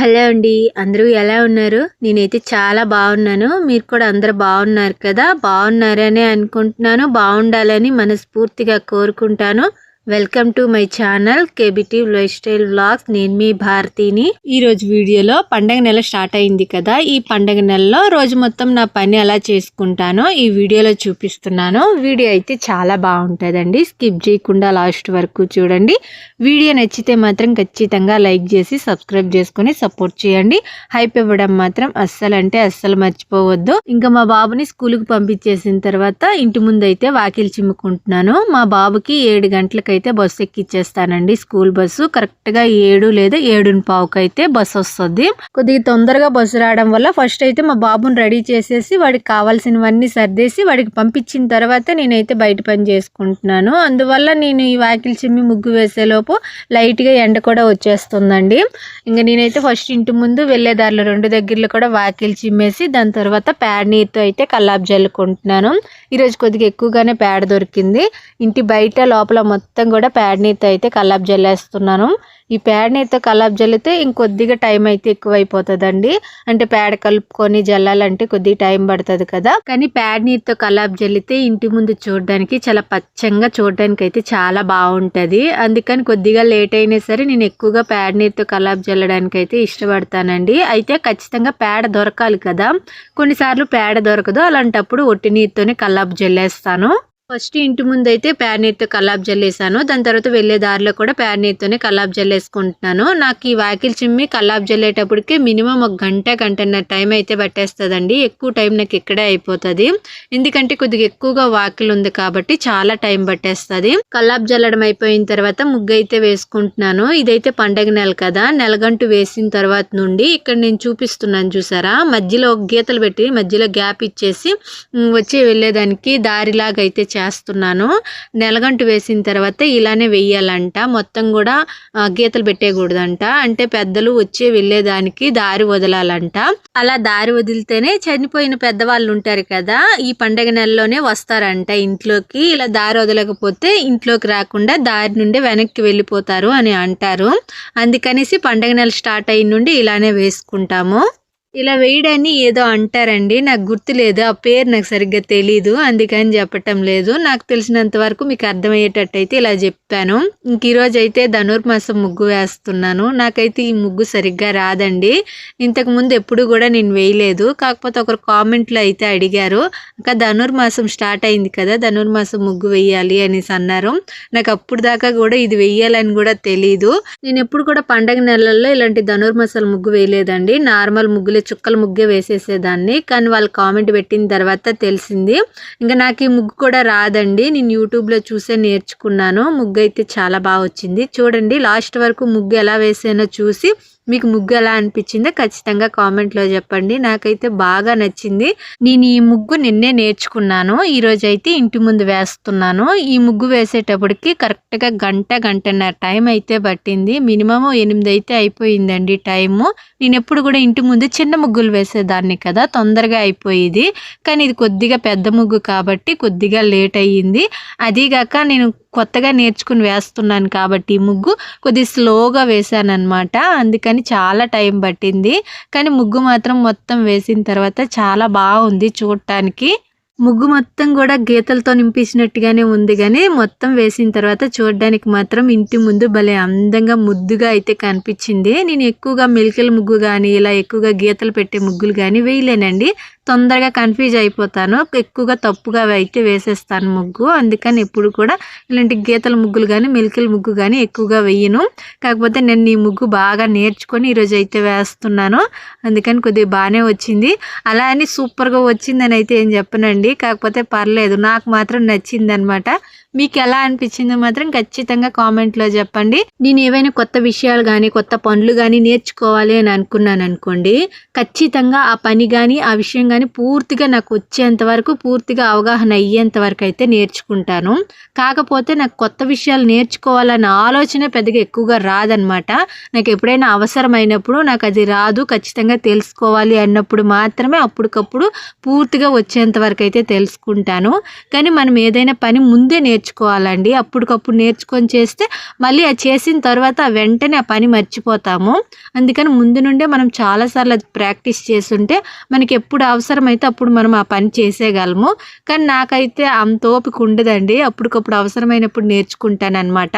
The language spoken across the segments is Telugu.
హలో అండి. అందరూ ఎలా ఉన్నారు? నేనైతే చాలా బాగున్నాను. మీరు కూడా అందరూ బాగున్నారు కదా? బాగున్నారని అనుకుంటున్నాను. బాగుండాలని మనస్ఫూర్తిగా కోరుకుంటాను. Welcome to my channel KBT life style vlogs నేను మీ భారతిని. ఈ రోజు వీడియోలో పండగ నెల స్టార్ట్ అయింది కదా? ఈ పండగ నెలలో రోజు మొత్తం నా పని ఎలా చేసుకుంటానో ఈ వీడియోలో చూపిస్తున్నాను. వీడియో అయితే చాలా బాగుంటుందండి. స్కిప్ చేయకుండా లాస్ట్ వరకు చూడండి. వీడియో నచ్చితే మాత్రం ఖచ్చితంగా లైక్ చేసి సబ్స్క్రైబ్ చేసుకొని సపోర్ట్ చేయండి. హైప్ ఇవ్వడం మాత్రం అస్సలు అంటే అస్సలు మర్చిపోవద్దు. ఇంకా మా బాబుని స్కూల్కి పంపించేసిన తర్వాత ఇంటి ముందు అయితే వాకిలి చిమ్ముకుంటున్నాను. మా బాబుకి ఏడు గంటలకైతే బస్సు ఎక్కిచ్చేస్తానండి స్కూల్ బస్సు. కరెక్ట్గా ఏడు లేదా ఏడుని పావుకైతే బస్సు వస్తుంది. కొద్దిగా తొందరగా బస్సు రావడం వల్ల ఫస్ట్ అయితే మా బాబుని రెడీ చేసేసి వాడికి కావాల్సినవన్నీ సర్దేసి వాడికి పంపించిన తర్వాత నేనైతే బయట పని చేసుకుంటున్నాను. అందువల్ల నేను ఈ వాకిలి చిమ్మి ముగ్గు వేసేలోపు లైట్గా ఎండ కూడా వచ్చేస్తుందండి. ఇంకా నేనైతే ఫస్ట్ ఇంటి ముందు వెళ్ళే దారిలో రెండు దగ్గరలో కూడా వాకిలి చిమ్మేసి దాని తర్వాత పేడ నీరుతో అయితే కల్లాపు జల్లుకుంటున్నాను. ఈరోజు కొద్దిగా ఎక్కువగానే పేడ దొరికింది. ఇంటి బయట లోపల మొత్తం కూడా పేడ నీరుతో అయితే కల్లాపు జల్లేస్తున్నాను. ఈ పేడ నీరుతో కల్లాపు జల్లితే ఇంకొద్దిగా టైం అయితే ఎక్కువ అయిపోతుందండి అంటే పేడ కలుపుకొని జల్లాలంటే కొద్దిగా టైం పడుతుంది కదా. కానీ పేడ నీరుతో కలాప్ జల్లితే ఇంటి ముందు చూడడానికి చాలా పచ్చంగా చూడడానికి అయితే చాలా బాగుంటుంది. అందుకని కొద్దిగా లేట్ అయినా సరే నేను ఎక్కువగా పేడ నీరుతో కలాబ్ జల్లడానికి అయితే ఇష్టపడతానండి. అయితే ఖచ్చితంగా పేడ దొరకాలి కదా. కొన్నిసార్లు పేడ దొరకదు. అలాంటప్పుడు ఒట్టి నీరుతోనే కల్లాపు జల్లేస్తాను. ఫస్ట్ ఇంటి ముందు అయితే ప్యాడ్ నీరుతో జల్లేసాను దాని తర్వాత వెళ్ళే దారిలో కూడా ప్యాడ్ కలాబ్ జల్లేసుకుంటున్నాను నాకు ఈ వాకిల్ చిమ్మి కలాబ్ జల్లేటప్పటికి మినిమం ఒక గంట గంటన్నర టైం అయితే పట్టేస్తుందండి. ఎక్కువ టైం నాకు ఇక్కడే అయిపోతుంది. ఎందుకంటే కొద్దిగా ఎక్కువగా వాకిల్ ఉంది కాబట్టి చాలా టైం పట్టేస్తుంది. కలాబ్ జల్లడం అయిపోయిన తర్వాత ముగ్గు అయితే వేసుకుంటున్నాను. ఇదైతే పండగ నెల కదా. నెలగంటు వేసిన తర్వాత నుండి ఇక్కడ నేను చూపిస్తున్నాను చూసారా? మధ్యలో ఒక గీతలు పెట్టి మధ్యలో గ్యాప్ ఇచ్చేసి వచ్చి వెళ్ళేదానికి దారిలాగా అయితే చేస్తున్నాను. నెలగంటు వేసిన తర్వాత ఇలానే వెయ్యాలంట. మొత్తం కూడా గీతలు పెట్టేయకూడదంట. అంటే పెద్దలు వచ్చి వెళ్ళేదానికి దారి వదలాలంట. అలా దారి వదిలితేనే చనిపోయిన పెద్దవాళ్ళు ఉంటారు కదా ఈ పండగ నెలలోనే వస్తారంట ఇంట్లోకి. ఇలా దారి వదలకపోతే ఇంట్లోకి రాకుండా దారి నుండి వెనక్కి వెళ్ళిపోతారు అని అంటారు. అందుకనేసి పండగ నెల స్టార్ట్ అయిన నుండి ఇలానే వేసుకుంటాము. ఇలా వేయడాన్ని ఏదో అంటారండి. నాకు గుర్తులేదు. ఆ పేరు నాకు సరిగ్గా తెలీదు. అందుకని చెప్పటం లేదు. నాకు తెలిసినంత వరకు మీకు అర్థమయ్యేటట్టు అయితే ఇలా చెప్పాను. ఇంక ఈరోజు అయితే ధనుర్మాసం ముగ్గు వేస్తున్నాను. నాకైతే ఈ ముగ్గు సరిగ్గా రాదండి. ఇంతకు ముందు ఎప్పుడు కూడా నేను వేయలేదు. కాకపోతే ఒకరు కామెంట్లో అయితే అడిగారు. ఇంకా ధనుర్మాసం స్టార్ట్ అయింది కదా ధనుర్మాసం ముగ్గు వేయాలి అనేసి అన్నారు. నాకు అప్పుడు దాకా కూడా ఇది వెయ్యాలని కూడా తెలీదు. నేను ఎప్పుడు కూడా పండగ నెలల్లో ఇలాంటి ధనుర్మాసాల ముగ్గు వేయలేదండి. నార్మల్ ముగ్గులు చుక్కల ముగ్గే వేసేసేదాన్ని. కానీ వాళ్ళు కామెంట్ పెట్టిన తర్వాత తెలిసింది. ఇంకా నాకు ఈ ముగ్గు కూడా రాదండి. నేను యూట్యూబ్లో చూసే నేర్చుకున్నాను. ముగ్గు అయితే చాలా బాగా వచ్చింది. చూడండి లాస్ట్ వరకు ముగ్గు ఎలా వేసానో చూసి మీకు ముగ్గు ఎలా అనిపించిందో ఖచ్చితంగా కామెంట్లో చెప్పండి. నాకైతే బాగా నచ్చింది. నేను ఈ ముగ్గు నిన్నే నేర్చుకున్నాను. ఈరోజు అయితే ఇంటి ముందు వేస్తున్నాను. ఈ ముగ్గు వేసేటప్పటికి కరెక్ట్గా గంట గంటన్నర టైం అయితే పట్టింది. మినిమం ఎనిమిది అయితే అయిపోయిందండి టైము. నేను ఎప్పుడు కూడా ఇంటి ముందు చిన్న ముగ్గులు వేసేదాన్ని కదా తొందరగా అయిపోయేది. కానీ ఇది కొద్దిగా పెద్ద ముగ్గు కాబట్టి కొద్దిగా లేట్ అయ్యింది. అదీగాక నేను కొత్తగా నేర్చుకుని వేస్తున్నాను కాబట్టి ఈ ముగ్గు కొద్ది స్లోగా వేసాను అనమాట అందుకని చాలా టైం పట్టింది. కానీ ముగ్గు మాత్రం మొత్తం వేసిన తర్వాత చాలా బాగుంది చూడటానికి ముగ్గు మొత్తం కూడా గీతలతో నింపించినట్టుగానే ఉంది కానీ మొత్తం వేసిన తర్వాత చూడడానికి మాత్రం ఇంటి ముందు భలే అందంగా ముద్దుగా అయితే కనిపించింది. నేను ఎక్కువగా మెలికల ముగ్గు కానీ ఇలా ఎక్కువగా గీతలు పెట్టే ముగ్గులు కానీ వేయలేనండి. తొందరగా కన్ఫ్యూజ్ అయిపోతాను. ఎక్కువగా తప్పుగా అయితే వేసేస్తాను ముగ్గు. అందుకని ఎప్పుడు కూడా ఇలాంటి గీతల ముగ్గులు కానీ మెలికల ముగ్గు కానీ ఎక్కువగా వేయను. కాకపోతే నేను ఈ ముగ్గు బాగా నేర్చుకొని ఈరోజు అయితే వేస్తున్నాను. అందుకని కొద్దిగా బాగానే వచ్చింది. అలా అని సూపర్గా వచ్చిందని అయితే ఏం చెప్పనండి. కాకపోతే పర్లేదు. నాకు మాత్రం నచ్చింది అనమాట మీకు ఎలా అనిపించిందో మాత్రం ఖచ్చితంగా కామెంట్లో చెప్పండి. నేను ఏవైనా కొత్త విషయాలు కానీ కొత్త పనులు కానీ నేర్చుకోవాలి అని అనుకున్నాను అనుకోండి ఖచ్చితంగా ఆ పని కానీ ఆ విషయం కానీ పూర్తిగా నాకు వచ్చేంత వరకు పూర్తిగా అవగాహన అయ్యేంత వరకు అయితే నేర్చుకుంటాను. కాకపోతే నాకు కొత్త విషయాలు నేర్చుకోవాలన్న ఆలోచన పెద్దగా ఎక్కువగా రాదనమాట నాకు ఎప్పుడైనా అవసరమైనప్పుడు నాకు అది రాదు ఖచ్చితంగా తెలుసుకోవాలి అన్నప్పుడు మాత్రమే అప్పటికప్పుడు పూర్తిగా వచ్చేంత వరకు అయితే తెలుసుకుంటాను. కానీ మనం ఏదైనా పని ముందే నేర్చు నేర్చుకోవాలండి. అప్పటికప్పుడు నేర్చుకొని చేస్తే మళ్ళీ అది చేసిన తర్వాత వెంటనే ఆ పని మర్చిపోతాము. అందుకని ముందు నుండే మనం చాలాసార్లు అది ప్రాక్టీస్ చేస్తుంటే మనకి ఎప్పుడు అవసరమైతే అప్పుడు మనం ఆ పని చేసేయగలము. కానీ నాకైతే అంత ఓపిక ఉండదండి. అప్పటికప్పుడు అవసరమైనప్పుడు నేర్చుకుంటానమాట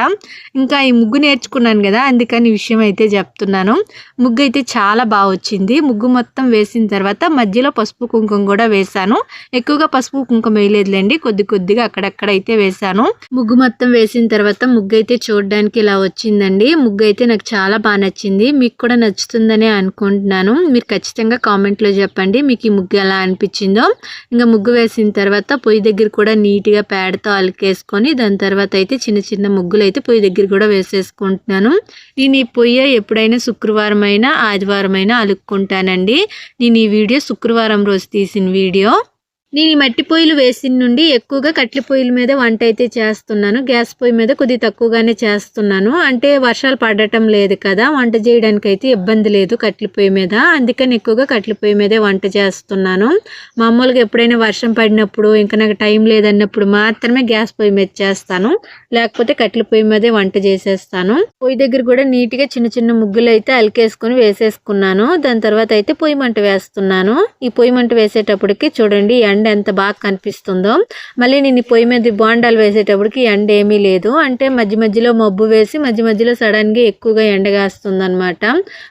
ఇంకా ఈ ముగ్గు నేర్చుకున్నాను కదా అందుకని ఈ విషయం అయితే చెప్తున్నాను. ముగ్గు అయితే చాలా బాగా వచ్చింది. ముగ్గు మొత్తం వేసిన తర్వాత మధ్యలో పసుపు కుంకుమ కూడా వేశాను. ఎక్కువగా పసుపు కుంకుమ వేయలేదులేండి. కొద్ది కొద్దిగా అక్కడక్కడ అయితే వేశాను. ముగ్గు మొత్తం వేసిన తర్వాత ముగ్గు అయితే చూడడానికి ఇలా వచ్చిందండి. ముగ్గు అయితే నాకు చాలా బాగా నచ్చింది. మీకు కూడా నచ్చుతుందని అనుకుంటున్నాను. మీరు ఖచ్చితంగా కామెంట్లో చెప్పండి. మీకు ఈ ముగ్గు ఎలా అనిపించిందో. ఇంకా ముగ్గు వేసిన తర్వాత పొయ్యి దగ్గర కూడా నీట్గా పేడతో అలికేసుకొని దాని తర్వాత అయితే చిన్న చిన్న ముగ్గులు అయితే పొయ్యి దగ్గర కూడా వేసేసుకుంటున్నాను. నేను ఈ పొయ్యి ఎప్పుడైనా శుక్రవారం అయినా ఆదివారం అయినా అలుక్కుంటానండి. నేను ఈ వీడియో శుక్రవారం రోజు తీసిన వీడియో. నేను ఈ మట్టి పొయ్యిలు వేసిన నుండి ఎక్కువగా కట్టెల పొయ్యిల మీద వంట అయితే చేస్తున్నాను. గ్యాస్ పొయ్యి మీద కొద్ది తక్కువగానే చేస్తున్నాను. అంటే వర్షాలు పడటం లేదు కదా వంట చేయడానికి అయితే ఇబ్బంది లేదు కట్ల పొయ్యి మీద. అందుకని ఎక్కువగా కట్టెల పొయ్యి మీదే వంట చేస్తున్నాను. మామూలుగా ఎప్పుడైనా వర్షం పడినప్పుడు ఇంకా నాకు టైం లేదన్నప్పుడు మాత్రమే గ్యాస్ పొయ్యి మీద చేస్తాను. లేకపోతే కట్టెల పొయ్యి మీదే వంట చేసేస్తాను. పొయ్యి దగ్గర కూడా నీట్గా చిన్న చిన్న ముగ్గులు అయితే అలికేసుకొని వేసేసుకున్నాను. దాని తర్వాత అయితే పొయ్యి మంట వేస్తున్నాను. ఈ పొయ్యి మంట వేసేటప్పటికి చూడండి ఎండ ఎంత బాగా కనిపిస్తుందో. మళ్ళీ నేను పొయ్యి మీద బోండాలు వేసేటప్పటికి ఎండ ఏమీ లేదు. అంటే మధ్య మధ్యలో మబ్బు వేసి మధ్య మధ్యలో సడన్గా ఎక్కువగా ఎండ కాస్తుంది అనమాట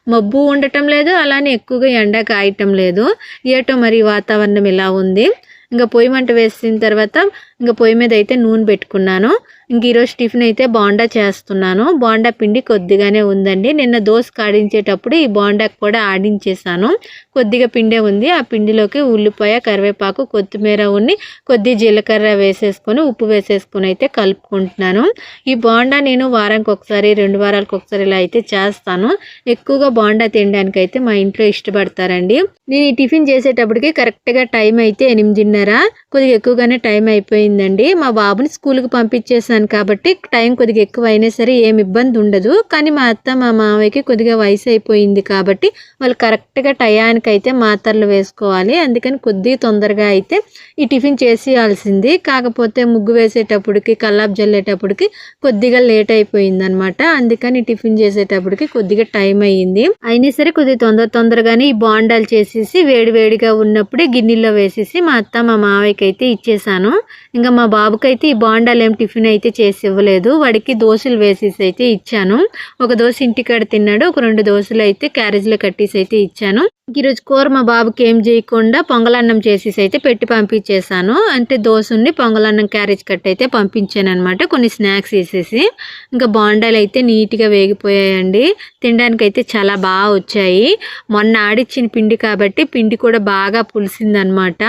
మబ్బు ఉండటం లేదు అలానే ఎక్కువగా ఎండ కాయటం లేదు. ఏటో మరి వాతావరణం ఇలా ఉంది. ఇంకా పొయ్యి మంట వేసిన తర్వాత ఇంకా పొయ్యి మీద అయితే నూనె పెట్టుకున్నాను. ఇంక ఈరోజు టిఫిన్ అయితే బోండా చేస్తున్నాను. బోండా పిండి కొద్దిగానే ఉందండి. నిన్న దోశ కాడించేటప్పుడు ఈ బోండాకు కూడా ఆడించేసాను కొద్దిగా పిండే ఉంది. ఆ పిండిలోకి ఉల్లిపాయ కరివేపాకు కొత్తిమీర ఉన్ని కొద్ది జీలకర్ర వేసేసుకొని ఉప్పు వేసేసుకొని అయితే కలుపుకుంటున్నాను. ఈ బోండా నేను వారానికి ఒకసారి రెండు వారాలకు ఒకసారి ఇలా అయితే చేస్తాను. ఎక్కువగా బోండా తినడానికి అయితే మా ఇంట్లో ఇష్టపడతారండి. నేను ఈ టిఫిన్ చేసేటప్పటికి కరెక్ట్గా టైం అయితే ఎనిమిదిన్నర. కొద్దిగా ఎక్కువగానే టైం అయిపోయింది. అయిపోయిందండి మా బాబుని స్కూల్కి పంపించేశాను కాబట్టి టైం కొద్దిగా ఎక్కువ అయినా సరే ఏమి ఇబ్బంది ఉండదు. కానీ మా అత్త మా మామయ్యకి కొద్దిగా వయసు అయిపోయింది కాబట్టి వాళ్ళు కరెక్ట్గా టయానికి అయితే మాత్రలు వేసుకోవాలి. అందుకని కొద్దిగా తొందరగా అయితే ఈ టిఫిన్ చేసేయాల్సింది. కాకపోతే ముగ్గు వేసేటప్పటికి కల్లాపు జల్లేటప్పటికి కొద్దిగా లేట్ అయిపోయింది అనమాట అందుకని టిఫిన్ చేసేటప్పటికి కొద్దిగా టైం అయ్యింది. అయినా సరే కొద్దిగా తొందర తొందరగానే ఈ బాండాలు చేసేసి వేడి వేడిగా ఉన్నప్పుడే గిన్నెల్లో వేసేసి మా అత్త మా మావయ్యకి అయితే ఇచ్చేసాను ఇంకా మా బాబుకైతే ఈ బాండాలేం టిఫిన్ అయితే చేసి ఇవ్వలేదు. వాడికి దోశలు వేసేసి అయితే ఇచ్చాను. ఒక దోశ ఇంటికాడ తిన్నాడు. ఒక రెండు దోశలు అయితే క్యారేజ్లో కట్టేసి అయితే ఇచ్చాను. ఈరోజు కూర మా బాబుకి ఏం చేయకుండా పొంగలన్నం చేసేసి అయితే పెట్టి పంపించేశాను. అంటే దోశ పొంగలన్నం క్యారేజ్ కట్ అయితే పంపించాను అనమాట కొన్ని స్నాక్స్ వేసేసి. ఇంకా బాండాలు అయితే నీట్గా వేగిపోయాయండి. తినడానికి అయితే చాలా బాగా వచ్చాయి. మొన్న ఆడిచ్చిన పిండి కాబట్టి పిండి కూడా బాగా పులిసిందనమాట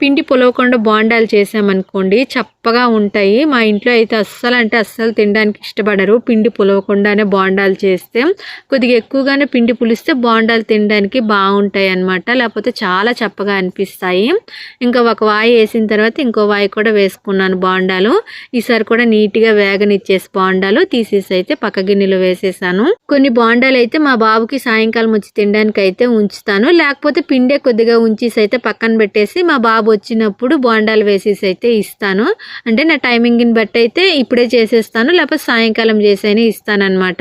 పిండి పులవకుండా బాండాలు చేసామనుకోండి చప్పగా ఉంటాయి. మా ఇంట్లో అయితే అస్సలు అంటే అస్సలు తినడానికి ఇష్టపడరు పిండి పులవకుండానే బాండాలు చేస్తే. కొద్దిగా ఎక్కువగానే పిండి పులిస్తే బాండాలు తినడానికి బాగుంటుంది. ఉంటాయి అన్నమాట లేకపోతే చాలా చప్పగా అనిపిస్తాయి. ఇంకా ఒక వాయి వేసిన తర్వాత ఇంకో వాయి కూడా వేసుకున్నాను బాండాలు. ఈసారి కూడా నీట్గా వేగనిచ్చేసి బాండాలు తీసేసి అయితే పక్క గిన్నెలో వేసేసాను. కొన్ని బాండాలు అయితే మా బాబుకి సాయంకాలం వచ్చి తినడానికి అయితే ఉంచుతాను. లేకపోతే పిండే కొద్దిగా ఉంచేసి అయితే పక్కన పెట్టేసి మా బాబు వచ్చినప్పుడు బోండాలు వేసేసి అయితే ఇస్తాను. అంటే నా టైమింగ్ని బట్టి అయితే ఇప్పుడే చేసేస్తాను. లేకపోతే సాయంకాలం చేసైనా ఇస్తానన్నమాట.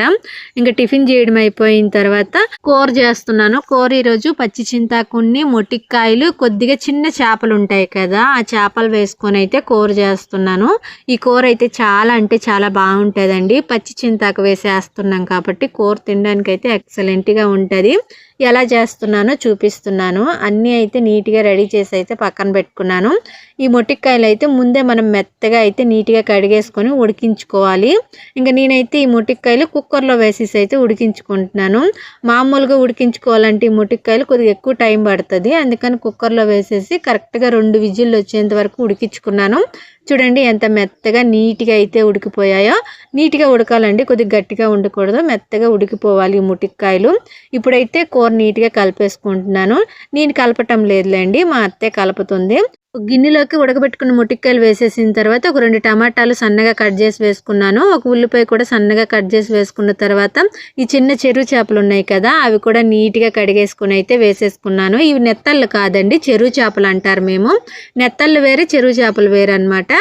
ఇంకా టిఫిన్ చేయడం అయిపోయిన తర్వాత కూర చేస్తున్నాను. కూర ఈరోజు పచ్చి చింతాకుని మొటిక్కాయలు కొద్దిగా చిన్న చేపలు ఉంటాయి కదా ఆ చేపలు వేసుకొని అయితే కూర చేస్తున్నాను. ఈ కూర అయితే చాలా అంటే చాలా బాగుంటుందండి. పచ్చి చింతాకు వేసేస్తున్నాం కాబట్టి కూర తినడానికి అయితే ఎక్సలెంట్గా ఉంటుంది. ఎలా చేస్తున్నానో చూపిస్తున్నాను. అన్నీ అయితే నీట్గా రెడీ చేసి అయితే పక్కన పెట్టుకున్నాను. ఈ మొటిక్కాయలు అయితే ముందే మనం మెత్తగా అయితే నీట్గా కడిగేసుకొని ఉడికించుకోవాలి. ఇంకా నేనైతే ఈ మొటిక్కాయలు కుక్కర్లో వేసేసి అయితే ఉడికించుకుంటున్నాను. మామూలుగా ఉడికించుకోవాలంటే ఈ మొటిక్కాయలు కొద్దిగా ఎక్కువ టైం పడుతుంది. అందుకని కుక్కర్లో వేసేసి కరెక్ట్గా రెండు విజిల్లు వచ్చేంత వరకు ఉడికించుకున్నాను. చూడండి ఎంత మెత్తగా నీట్గా అయితే ఉడికిపోయాయో. నీట్గా ఉడకాలండి కొద్దిగా గట్టిగా ఉండకూడదు మెత్తగా ఉడికిపోవాలి ముటిక్కాయలు. ఇప్పుడైతే కూర నీట్గా కలిపేసుకుంటున్నాను. నేను కలపటం లేదులేండి మా అత్తే కలుపుతుంది. గిన్నెలోకి ఉడకబెట్టుకున్న ముటిక్కాయలు వేసేసిన తర్వాత ఒక రెండు టమాటాలు సన్నగా కట్ చేసి వేసుకున్నాను. ఒక ఉల్లిపాయ కూడా సన్నగా కట్ చేసి వేసుకున్న తర్వాత ఈ చిన్న చెరువు చేపలు ఉన్నాయి కదా అవి కూడా నీట్గా కడిగేసుకుని అయితే వేసేసుకున్నాను. ఇవి నెత్తళ్ళు కాదండి చెరువు చేపలు అంటారు మేము. నెత్తళ్ళు వేరే చెరువు చేపలు వేరే అనమాట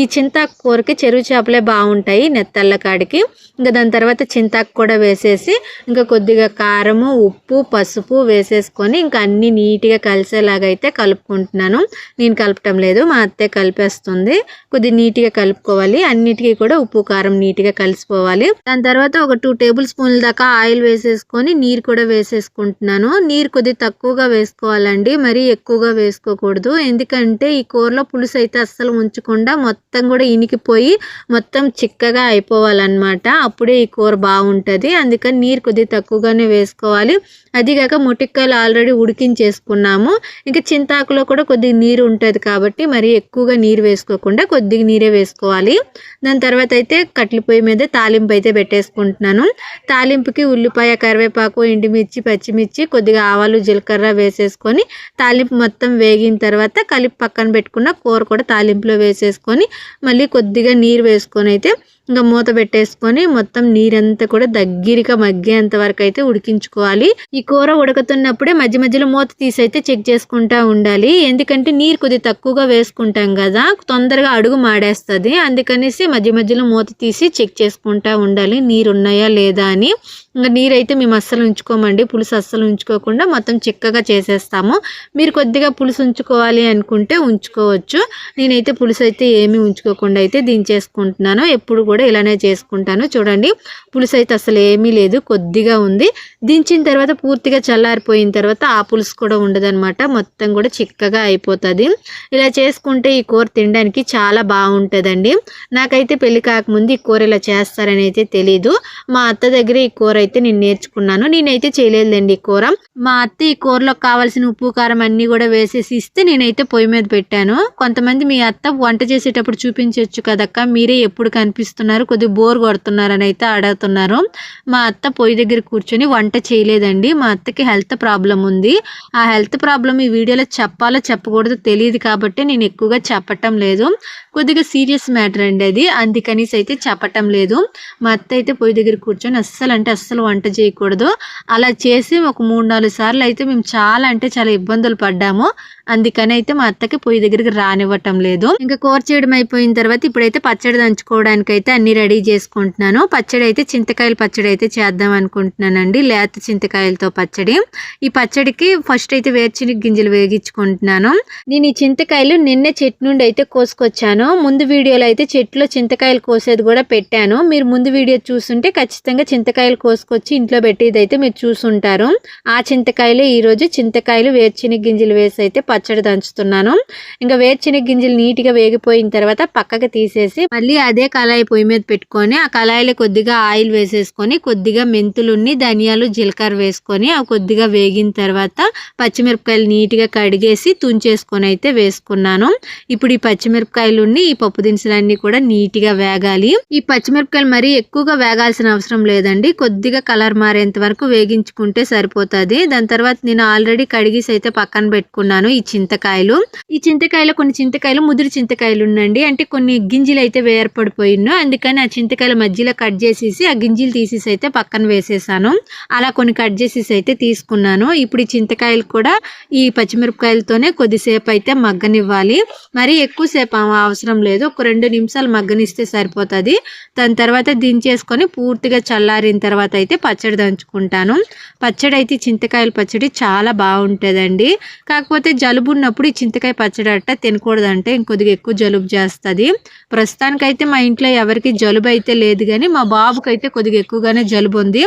ఈ చింతాకు కూరకి చెరువు చేపలే బాగుంటాయి నెత్తళ్ళ కాడికి. ఇంకా దాని తర్వాత చింతాకు కూడా వేసేసి ఇంకా కొద్దిగా కారము ఉప్పు పసుపు వేసేసుకొని ఇంకా అన్నీ నీట్గా కలిసేలాగా అయితే కలుపుకుంటున్నాను. నేను కలపటం లేదు. మా అత్తే కలిపేస్తుంది. కొద్దిగా నీట్గా కలుపుకోవాలి. అన్నిటికీ కూడా ఉప్పు కారం నీట్గా కలిసిపోవాలి. దాని తర్వాత ఒక టూ టేబుల్ స్పూన్ల దాకా ఆయిల్ వేసేసుకొని నీరు కూడా వేసేసుకుంటున్నాను. నీరు కొద్దిగా తక్కువగా వేసుకోవాలండి. మరీ ఎక్కువగా వేసుకోకూడదు. ఎందుకంటే ఈ కూరలో పులుసు అయితే అస్సలు ఉంచకుండా మొత్తం కూడా ఇనికిపోయి మొత్తం చిక్కగా అయిపోవాలన్నమాట. అప్పుడే ఈ కూర బాగుంటుంది. అందుకని నీరు కొద్దిగా తక్కువగానే వేసుకోవాలి. అదిగాక ముటిక్కాయలు ఆల్రెడీ ఉడికించేసుకున్నాము. ఇంకా చింతాకులో కూడా కొద్దిగా నీరు ఉంటుంది. కాబట్టి మరి ఎక్కువగా నీరు వేసుకోకుండా కొద్దిగా నీరే వేసుకోవాలి. దాని తర్వాత అయితే కట్ల పొయ్యి మీద తాలింపు అయితే పెట్టేసుకుంటున్నాను. తాలింపుకి ఉల్లిపాయ కరివేపాకు ఎండుమిర్చి పచ్చిమిర్చి కొద్దిగా ఆవాలు జీలకర్ర వేసేసుకొని తాలింపు మొత్తం వేగిన తర్వాత కలిపి పక్కన పెట్టుకున్న కూర కూడా తాలింపులో వేసేసుకొని మళ్ళీ కొద్దిగా నీరు వేసుకొని అయితే ఇంకా మూత పెట్టేసుకొని మొత్తం నీరంతా కూడా దగ్గరగా మగ్గేంత వరకు అయితే ఉడికించుకోవాలి. ఈ కూర ఉడకతున్నప్పుడే మధ్య మధ్యలో మూత తీసి అయితే చెక్ చేసుకుంటా ఉండాలి. ఎందుకంటే నీరు కొద్దిగా తక్కువగా వేసుకుంటాం కదా తొందరగా అడుగు మాడేస్తుంది. అందుకనేసి మధ్య మధ్యలో మూత తీసి చెక్ చేసుకుంటా ఉండాలి. నీరు ఉన్నాయా లేదా అని. ఇంకా నీరు అయితే మేము అస్సలు ఉంచుకోమండి. పులుసు అస్సలు ఉంచుకోకుండా మొత్తం చిక్కగా చేసేస్తాము. మీరు కొద్దిగా పులుసు ఉంచుకోవాలి అనుకుంటే ఉంచుకోవచ్చు. నేనైతే పులుసు అయితే ఏమీ ఉంచుకోకుండా అయితే దించేసుకుంటున్నాను. ఎప్పుడు కూడా ఇలానే చేసుకుంటాను. చూడండి పులుసు అయితే అసలు ఏమీ లేదు. కొద్దిగా ఉంది. దించిన తర్వాత పూర్తిగా చల్లారిపోయిన తర్వాత ఆ పులుసు కూడా ఉండదనమాట మొత్తం కూడా చిక్కగా అయిపోతుంది. ఇలా చేసుకుంటే ఈ కూర తినడానికి చాలా బాగుంటుందండి. నాకైతే పెళ్ళి కాకముందు ఈ కూర ఇలా చేస్తారని అయితే తెలీదు. మా అత్త దగ్గర ఈ కూర అయితే నేను నేర్చుకున్నాను. నేనైతే చేయలేదండి ఈ కూర. మా అత్త ఈ కూరలో కావాల్సిన ఉప్పు కారం అన్నీ కూడా వేసేసి ఇస్తే నేనైతే పొయ్యి మీద పెట్టాను. కొంతమంది మీ అత్త వంట చేసేటప్పుడు చూపించవచ్చు కదక్క. మీరే ఎప్పుడు కనిపిస్తున్నారు? కొద్దిగా బోర్ కొడుతున్నారని అయితే అడుగుతున్నారు. మా అత్త పొయ్యి దగ్గర కూర్చొని వంట చేయలేదండి. మా అత్తకి హెల్త్ ప్రాబ్లం ఉంది. ఆ హెల్త్ ప్రాబ్లం ఈ వీడియోలో చెప్పాలో చెప్పకూడదు తెలియదు కాబట్టి నేను ఎక్కువగా చెప్పటం లేదు. కొద్దిగా సీరియస్ మ్యాటర్ అండి అది. అందుకనేసి అయితే చెప్పటం లేదు. మా అత్త అయితే పొయ్యి దగ్గర కూర్చొని అస్సలు అంటే అస్సలు వంట చేయకూడదు. అలా చేసి ఒక మూడు నాలుగు సార్లు అయితే మేము చాలా అంటే చాలా ఇబ్బందులు పడ్డాము. అందుకని అయితే మా అత్తకి పొయ్యి దగ్గరికి రానివ్వటం లేదు. ఇంకా కూర చేయడం అయిపోయిన తర్వాత ఇప్పుడైతే పచ్చడి దంచుకోవడానికి అయితే అన్ని రెడీ చేసుకుంటున్నాను. పచ్చడి అయితే చింతకాయల పచ్చడి అయితే చేద్దాం అనుకుంటున్నానండి. లేత చింతకాయలతో పచ్చడి. ఈ పచ్చడికి ఫస్ట్ అయితే వేర్చిన గింజలు వేగించుకుంటున్నాను. నేను ఈ చింతకాయలు నిన్నే చెట్టు నుండి అయితే కోసుకొచ్చాను. ముందు వీడియోలో అయితే చెట్టులో చింతకాయలు కోసేది కూడా పెట్టాను. మీరు ముందు వీడియో చూస్తుంటే ఖచ్చితంగా చింతకాయలు కోసుకొచ్చి ఇంట్లో పెట్టేది అయితే మీరు చూసుంటారు. ఆ చింతకాయలు ఈరోజు చింతకాయలు వేర్చిన గింజలు వేసి అయితే పచ్చడి దంచుతున్నాను. ఇంకా వేర్చిన గింజలు నీట్గా వేగిపోయిన తర్వాత పక్కకి తీసేసి మళ్ళీ అదే కళాయి పొయ్యి మీద పెట్టుకొని ఆ కళాయిలో కొద్దిగా ఆయిల్ వేసేసుకొని కొద్దిగా మెంతులున్ని ధనియాలు జీలకర్ర వేసుకొని ఆ కొద్దిగా వేగిన తర్వాత పచ్చిమిరపకాయలు నీట్గా కడిగేసి తుంచేసుకొని అయితే వేసుకున్నాను. ఇప్పుడు ఈ పచ్చిమిరపకాయలున్ని ఈ పప్పు దినుసులన్నీ కూడా నీట్గా వేగాలి. ఈ పచ్చిమిరపకాయలు మరీ ఎక్కువగా వేగాల్సిన అవసరం లేదండి. కొద్దిగా కలర్ మారేంత వరకు వేగించుకుంటే సరిపోతుంది. దాని తర్వాత నేను ఆల్రెడీ కడిగేసి అయితే పక్కన పెట్టుకున్నాను. ఈ చింతకాయలు. ఈ చింతకాయలు కొన్ని చింతకాయలు ముదిరి చింతకాయలు ఉండండి. అంటే కొన్ని గింజలు అయితే వేర్పడిపోయినో అందుకని ఆ చింతకాయల మధ్యలో కట్ చేసేసి ఆ గింజలు తీసేసి అయితే పక్కన వేసేసాను. అలా కొన్ని కట్ చేసేసి అయితే తీసుకున్నాను. ఇప్పుడు ఈ చింతకాయలు కూడా ఈ పచ్చిమిరపకాయలతోనే కొద్దిసేపు అయితే మగ్గనివ్వాలి. మరి ఎక్కువసేపు అవసరం లేదు. ఒక రెండు నిమిషాలు మగ్గనిస్తే సరిపోతుంది. దాని తర్వాత దించేసుకొని పూర్తిగా చల్లారిన తర్వాత అయితే పచ్చడి దంచుకుంటాను. పచ్చడి అయితే చింతకాయల పచ్చడి చాలా బాగుంటుందండి. కాకపోతే జలుబు ఉన్నప్పుడు ఈ చింతకాయ పచ్చడి అట్ట తినకూడదంటే ఇంకొద్దిగా ఎక్కువ జలుబు చేస్తుంది. ప్రస్తుతానికైతే మా ఇంట్లో ఎవరికి జలుబు అయితే లేదు కానీ మా బాబుకి అయితే కొద్దిగా ఎక్కువగానే జలుబు ఉంది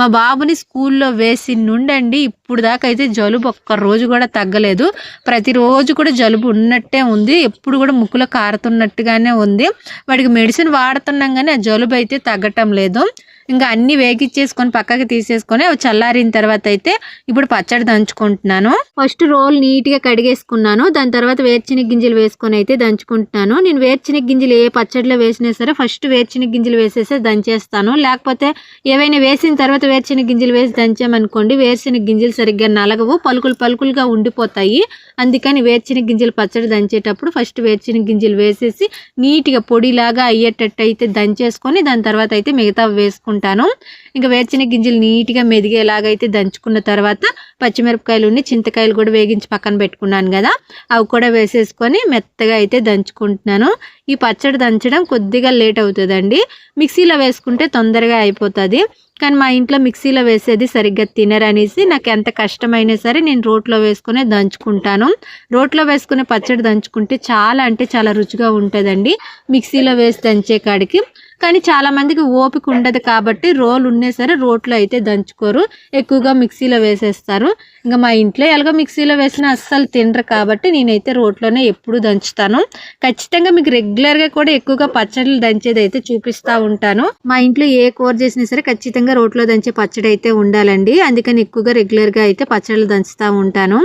మా బాబుని స్కూల్లో వేసి నుండండి ఇప్పుడు దాకా అయితే జలుబు ఒక్క రోజు కూడా తగ్గలేదు. ప్రతిరోజు కూడా జలుబు ఉన్నట్టే ఉంది. ఎప్పుడు కూడా ముక్కులో కారుతున్నట్టుగానే ఉంది. వాడికి మెడిసిన్ వాడుతున్నాం కానీ ఆ జలుబు అయితే తగ్గటం లేదు. ఇంకా అన్ని వేగిచ్చేసుకొని పక్కకి తీసేసుకొని చల్లారిన తర్వాత అయితే ఇప్పుడు పచ్చడి దంచుకుంటున్నాను. ఫస్ట్ రోల్ నీట్గా కడిగేసుకున్నాను. దాని తర్వాత వేరుచినగ గింజలు వేసుకొని అయితే దంచుకుంటున్నాను. నేను వేరుచినగ గింజలు ఏ పచ్చడిలో వేసినా సరే ఫస్ట్ వేరుచినగ గింజలు వేసేసి దంచేస్తాను. లేకపోతే ఏవైనా వేసిన తర్వాత వేరుచినగ గింజలు వేసి దంచామనుకోండి వేరుశెనగ గింజలు సరిగ్గా నలగవు పలుకులు పలుకులుగా ఉండిపోతాయి. అందుకని వేరుశనగ గింజలు పచ్చడి దంచేటప్పుడు ఫస్ట్ వేరుశనగ గింజలు వేసేసి నీట్గా పొడిలాగా అయ్యేటట్టు అయితే దంచేసుకొని దాని తర్వాత అయితే మిగతా వేసుకుంటాను ఇంకా వేరుశనగ గింజలు నీట్గా మెదిగేలాగైతే దంచుకున్న తర్వాత పచ్చిమిరపకాయలు ఉండి చింతకాయలు కూడా వేగించి పక్కన పెట్టుకున్నాను కదా. అవి కూడా వేసేసుకొని మెత్తగా అయితే దంచుకుంటున్నాను. ఈ పచ్చడి దంచడం కొద్దిగా లేట్ అవుతుందండి. మిక్సీలో వేసుకుంటే తొందరగా అయిపోతుంది. కానీ మా ఇంట్లో మిక్సీలో వేసేది సరిగ్గా తినరనేసి నాకు ఎంత కష్టమైనా సరే నేను రోట్లో వేసుకునే దంచుకుంటాను. రోట్లో వేసుకునే పచ్చడి దంచుకుంటే చాలా అంటే చాలా రుచిగా ఉంటుందండి. మిక్సీలో వేసి దంచే కాడికి. కానీ చాలామందికి ఓపిక ఉండదు కాబట్టి రోలు ఉన్నా సరే రోట్లో అయితే దంచుకోరు. ఎక్కువగా మిక్సీలో వేసేస్తారు. ఇంకా మా ఇంట్లో ఎలాగో మిక్సీలో వేసినా అస్సలు తినరు కాబట్టి నేనైతే రోట్లోనే ఎప్పుడు దంచుతాను. ఖచ్చితంగా మీకు రెగ్యులర్గా కూడా ఎక్కువగా పచ్చళ్ళు దంచేది అయితే చూపిస్తూ ఉంటాను. మా ఇంట్లో ఏ కూర చేసినా సరే ఖచ్చితంగా రోట్లో దంచే పచ్చడి అయితే ఉండాలండి. అందుకని ఎక్కువగా రెగ్యులర్గా అయితే పచ్చళ్ళు దంచుతూ ఉంటాను.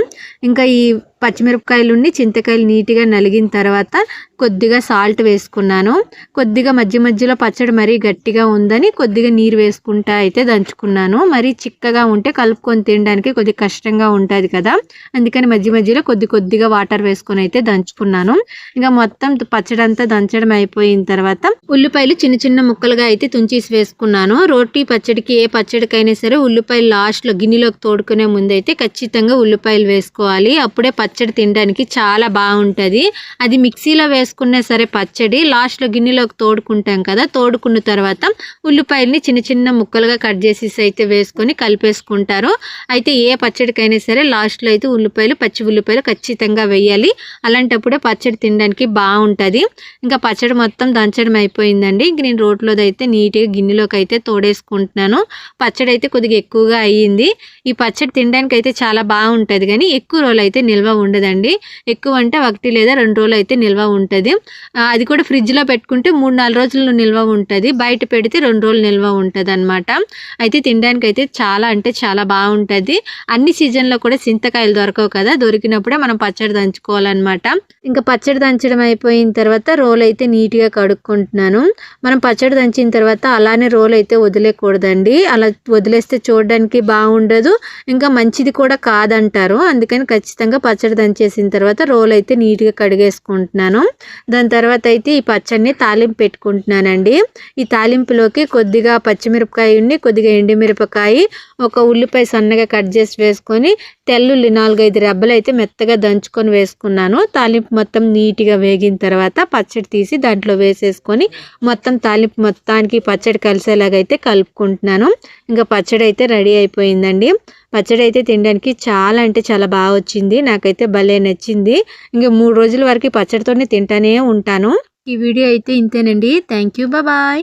ఇంకా ఈ పచ్చిమిరపకాయలు ఉండి చింతకాయలు నీట్గా నలిగిన తర్వాత కొద్దిగా సాల్ట్ వేసుకున్నాను. కొద్దిగా మధ్య మధ్యలో పచ్చడి మరీ గట్టిగా ఉందని కొద్దిగా నీరు వేసుకుంటా అయితే దంచుకున్నాను. మరీ చిక్కగా ఉంటే కలుపుకొని తినడానికి కొద్దిగా కష్టంగా ఉంటుంది కదా. అందుకని మధ్య మధ్యలో కొద్ది కొద్దిగా వాటర్ వేసుకొని అయితే దంచుకున్నాను. ఇంకా మొత్తం పచ్చడి అంతా దంచడం అయిపోయిన తర్వాత ఉల్లిపాయలు చిన్న చిన్న ముక్కలుగా అయితే తుంచేసి వేసుకున్నాను. రోటీ పచ్చడికి ఏ పచ్చడికైనా సరే ఉల్లిపాయలు లాస్ట్లో గిన్నెలోకి తోడుకునే ముందు అయితే ఖచ్చితంగా ఉల్లిపాయలు వేసుకోవాలి. అప్పుడే పచ్చడి పచ్చడి తినడానికి చాలా బాగుంటుంది. అది మిక్సీలో వేసుకున్నా సరే పచ్చడి లాస్ట్లో గిన్నెలోకి తోడుకుంటాం కదా తోడుకున్న తర్వాత ఉల్లిపాయల్ని చిన్న చిన్న ముక్కలుగా కట్ చేసేసి అయితే వేసుకొని కలిపేసుకుంటారు. అయితే ఏ పచ్చడికైనా సరే లాస్ట్లో అయితే ఉల్లిపాయలు పచ్చి ఉల్లిపాయలు ఖచ్చితంగా వేయాలి. అలాంటప్పుడే పచ్చడి తినడానికి బాగుంటుంది. ఇంకా పచ్చడి మొత్తం దంచడం అయిపోయిందండి. ఇంక నేను రోట్లోది అయితే నీట్గా గిన్నెలోకి అయితే తోడేసుకుంటున్నాను. పచ్చడి అయితే కొద్దిగా ఎక్కువగా అయ్యింది. ఈ పచ్చడి తినడానికి అయితే చాలా బాగుంటుంది కానీ ఎక్కువ రోజులు అయితే నిల్వ ఉండదండి. ఎక్కువ అంటే ఒకటి లేదా రెండు రోజులు అయితే నిల్వ ఉంటుంది. అది కూడా ఫ్రిడ్జ్లో పెట్టుకుంటే మూడు నాలుగు రోజులు నిల్వ ఉంటుంది. బయట పెడితే రెండు రోజులు నిల్వ ఉంటుంది అనమాట అయితే తినడానికి అయితే చాలా అంటే చాలా బాగుంటుంది. అన్ని సీజన్లో కూడా చింతకాయలు దొరకవు కదా దొరికినప్పుడే మనం పచ్చడి దంచుకోవాలన్నమాట. ఇంకా పచ్చడి దంచడం అయిపోయిన తర్వాత రోల్ అయితే నీట్గా కడుక్కుంటున్నాను. మనం పచ్చడి దంచిన తర్వాత అలానే రోల్ అయితే వదిలేకూడదండి. అలా వదిలేస్తే చూడడానికి బాగుండదు. ఇంకా మంచిది కూడా కాదంటారు. అందుకని ఖచ్చితంగా పచ్చడి దంచేసిన తర్వాత రోల్ అయితే నీట్గా కడిగేసుకుంటున్నాను. దాని తర్వాత అయితే ఈ పచ్చడిని తాలింపు పెట్టుకుంటున్నానండి. ఈ తాలింపులోకి కొద్దిగా పచ్చిమిరపకాయ ఉండి కొద్దిగా ఎండుమిరపకాయ ఒక ఉల్లిపాయ సన్నగా కట్ చేసి వేసుకొని తెల్లుల్లి నాలుగైదు రెబ్బలు అయితే మెత్తగా దంచుకొని వేసుకున్నాను. తాలింపు మొత్తం నీట్గా వేగిన తర్వాత పచ్చడి తీసి దాంట్లో వేసేసుకొని మొత్తం తాలింపు మొత్తానికి పచ్చడి కలిసేలాగైతే కలుపుకుంటున్నాను. ఇంకా పచ్చడి అయితే రెడీ అయిపోయిందండి. పచ్చడి అయితే తినడానికి చాలా అంటే చాలా బాగా వచ్చింది. నాకైతే భలే నచ్చింది. ఇంకా మూడు రోజుల వరకు పచ్చడితోనే తింటానే ఉంటాను. ఈ వీడియో అయితే ఇంతేనండి. Thank you bye.